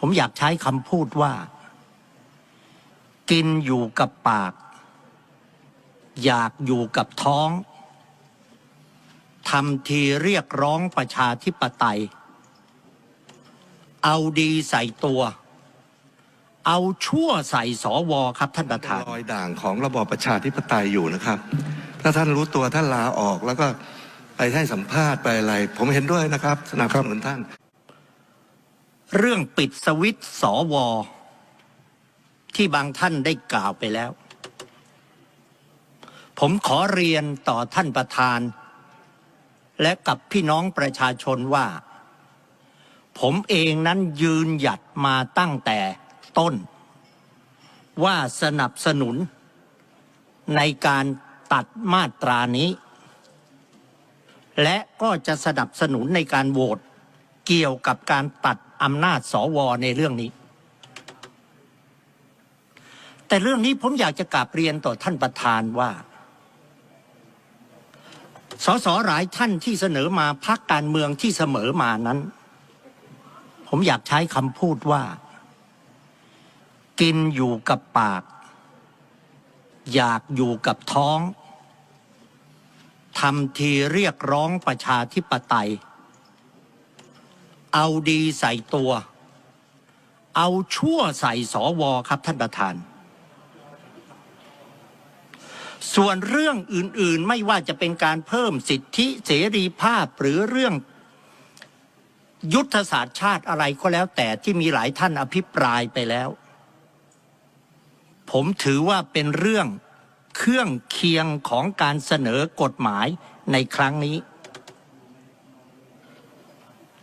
ผมอยากใช้คำพูดว่า กินอยู่กับปาก อยากอยู่กับท้องทำทีเรียกร้องประชาธิปไตย เอาดีใส่ตัว เอาชั่วใส่สวครับท่านประธานรอยด่างของระบอบประชาธิปไตยอยู่นะครับ ถ้าท่านรู้ตัวท่านลาออกแล้วก็ไปให้สัมภาษณ์ไปอะไร ผมเห็นด้วยนะครับสนับสนุนท่าน เรื่องปิดสวิตช์สวที่บางท่านได้กล่าวไปแล้ว ผมขอเรียนต่อท่านประธาน และกับพี่น้องประชาชนว่า ผมเองนั้นยืนหยัดมาตั้งแต่ต้น ว่าสนับสนุน ในการตัดมาตรานี้ และก็จะสนับสนุนในการโหวตเกี่ยวกับการตัด อำนาจสวในเรื่องนี้ แต่เรื่องนี้ผมอยากจะกราบเรียนต่อท่านประธานว่า สสหลายท่านที่เสนอมาพักการเมืองที่เสมอมานั้น ผมอยากใช้คำพูดว่า กินอยู่กับปาก อยากอยู่กับท้องทำทีเรียกร้องประชาธิปไตย เอาดีใส่ตัว เอาชั่วใส่สวครับท่านประธาน ส่วนเรื่องอื่นๆไม่ว่าจะเป็นการเพิ่มสิทธิเสรีภาพหรือเรื่องยุทธศาสตร์ชาติอะไรก็แล้ว แต่ที่มีหลายท่านอภิปรายไปแล้ว ผมถือว่าเป็นเรื่องเครื่องเคียงของการเสนอกฎหมายในครั้งนี้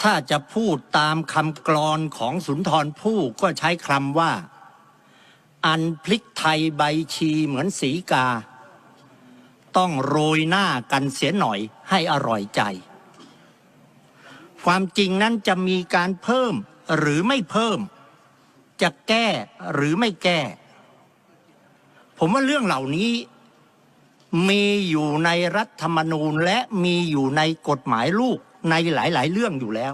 ถ้าจะพูดตามคำกรอนของสุนทรภู่ก็ใช้คำว่า อันพลิกไทยใบชีเหมือนสีกา ต้องโรยหน้ากันเสียหน่อยให้อร่อยใจ ความจริงนั้นจะมีการเพิ่มหรือไม่เพิ่ม จะแก้หรือไม่แก้ ผมว่าเรื่องเหล่านี้มีอยู่ในรัฐธรรมนูญและมีอยู่ในกฎหมายลูก ในหลาย ๆ เรื่องอยู่แล้ว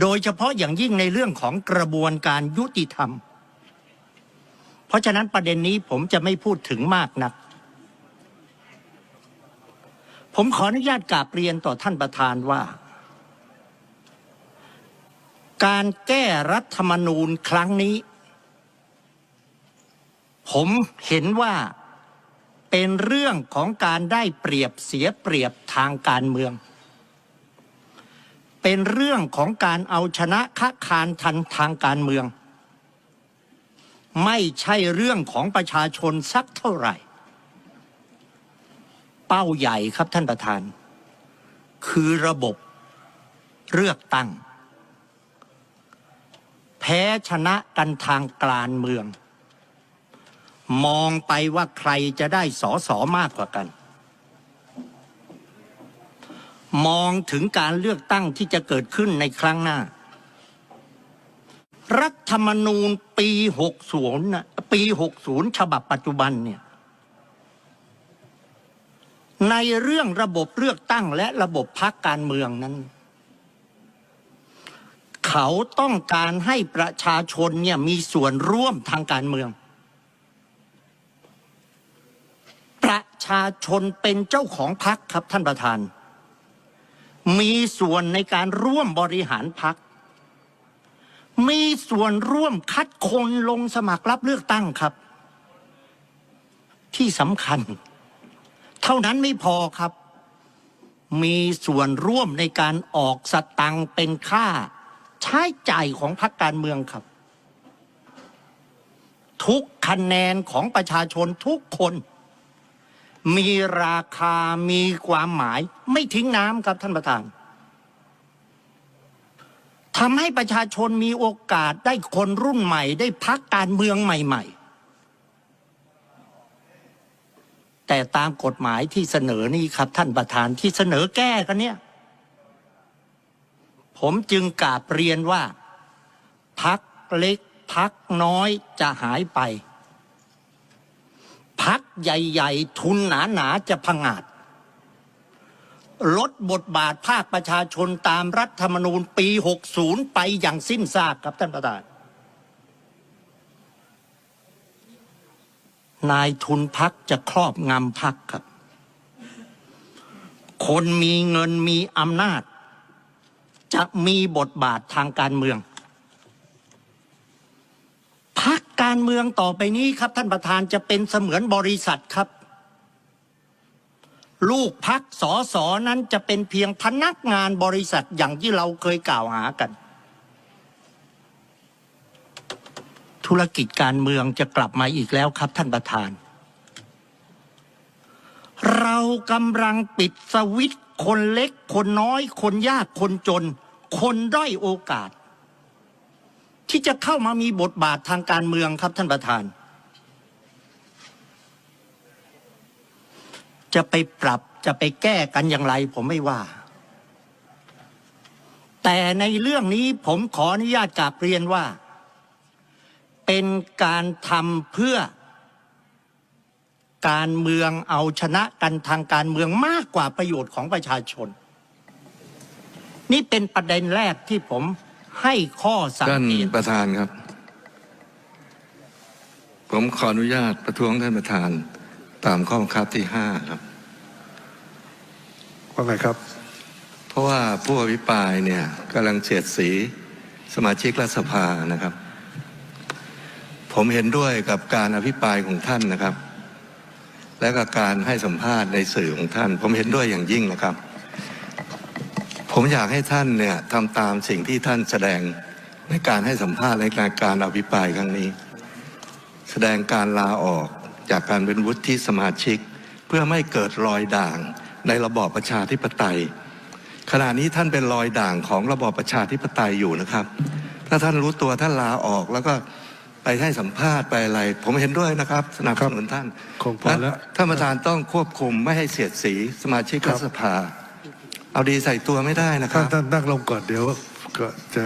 โดยเฉพาะอย่างยิ่งในเรื่องของกระบวนการยุติธรรม เพราะฉะนั้นประเด็นนี้ผมจะไม่พูดถึงมากนัก ผมขออนุญาตกราบเรียนต่อท่านประธานว่า การแก้รัฐธรรมนูญครั้งนี้ ผมเห็นว่าเป็นเรื่องของการได้เปรียบเสียเปรียบทางการเมือง เป็นเรื่องของการเอาชนะค้าคานทันทางการเมือง ไม่ใช่เรื่องของประชาชนสักเท่าไหร่ เป้าใหญ่ครับท่านประธาน คือระบบเลือกตั้ง แพ้ชนะกันทางการเมือง มองไปว่าใครจะได้สอสอมากกว่ากัน มองถึงการเลือกตั้งที่จะเกิดขึ้นในครั้งหน้า รัฐธรรมนูญปี60นะปี60ฉบับปัจจุบันเนี่ยในเรื่องระบบเลือกตั้งและระบบพักการเมืองนั้น เขาต้องการให้ประชาชนเนี่ยมีส่วนร่วมทางการเมือง ประชาชนเป็นเจ้าของพักครับท่านประธาน มีส่วนในการร่วมบริหารพัก มีส่วนร่วมคัดคนลงสมัครรับเลือกตั้งครับ ที่สำคัญ เท่านั้นไม่พอครับ มีส่วนร่วมในการออกสตังค์เป็นค่า ใช้จ่ายของพรรคการเมืองครับ ทุกคะแนนของประชาชนทุกคน มีราคามีความหมาย ไม่ทิ้งน้ำครับท่านประธานทำให้ประชาชนมีโอกาสได้คนรุ่นใหม่ ได้พักการเมืองใหม่ ๆ แต่ตามกฎหมายที่เสนอนี่ครับท่านประธานที่เสนอแก้กันเนี่ย ผมจึงกราบเรียนว่า พักเล็กพักน้อยจะหายไป ใหญ่ ๆ ทุนหนาๆจะพังอาจ ลดบทบาทภาคประชาชนตามรัฐธรรมนูญปี 60 ไปอย่างสิ้นซากครับท่านประธาน นายทุนพักจะครอบงำพักครับ คนมีเงินมีอำนาจ จะมีบทบาททางการเมือง พั การเมืองต่อไปนี้ครับ ท่านประธานจะเป็นเสมือนบริษัทครับ ลูกพักสอสอนั้นจะเป็นเพียงพนักงานบริษัทอย่างที่เราเคยกล่าวหากัน ธุรกิจการเมืองจะกลับมาอีกแล้วครับ ท่านประธาน เรากำลังปิดสวิตช์คนเล็ก คนน้อย คนยากคนจน คนด้อยโอกาส ที่จะเข้ามามีบทบาททางการเมืองครับท่านประธาน จะไปปรับจะไปแก้กันอย่างไรผมไม่ว่า แต่ในเรื่องนี้ผมขออนุญาตกราบเรียนว่า เป็นการทำเพื่อการเมืองเอาชนะกันทางการเมืองมากกว่าประโยชน์ของประชาชน นี่เป็นประเด็นแรกที่ผม ให้ข้อสังท่านเกตประธานครับ ผมขออนุญาตประท้วงท่านประธาน ตามข้อบังคับที่ห้าครับว่าไงครับ เพราะว่าผู้อภิปรายเนี่ยกำลังเฉียดสีสมาชิกรัฐสภานะครับ ผมเห็นด้วยกับการอภิปรายของท่านนะครับ และกับการให้สัมภาษณ์ในสื่อของท่าน ผมเห็นด้วยอย่างยิ่งนะครับ ผมอยากให้ท่านเนี่ยทำตามสิ่งที่ท่านแสดงในการให้สัมภาษณ์ในการการอภิปรายครั้งนี้ แสดงการลาออกจากการเป็นวุฒิสมาชิก เพื่อไม่เกิดรอยด่างในระบอบประชาธิปไตย ขณะนี้ท่านเป็นรอยด่างของระบอบประชาธิปไตยอยู่นะครับ ถ้าท่านรู้ตัวท่านลาออกแล้วก็ไปให้สัมภาษณ์ไปอะไร ผมเห็นด้วยนะครับสนับสนุนท่านคงพอแล้วท่านประธานต้องควบคุมไม่ให้เสียดสีสมาชิกรัฐสภา เอาดีใส่ตัวไม่ได้นะคท่ารันบท่านนั่งลงก่อนเดี๋ยวก็จะ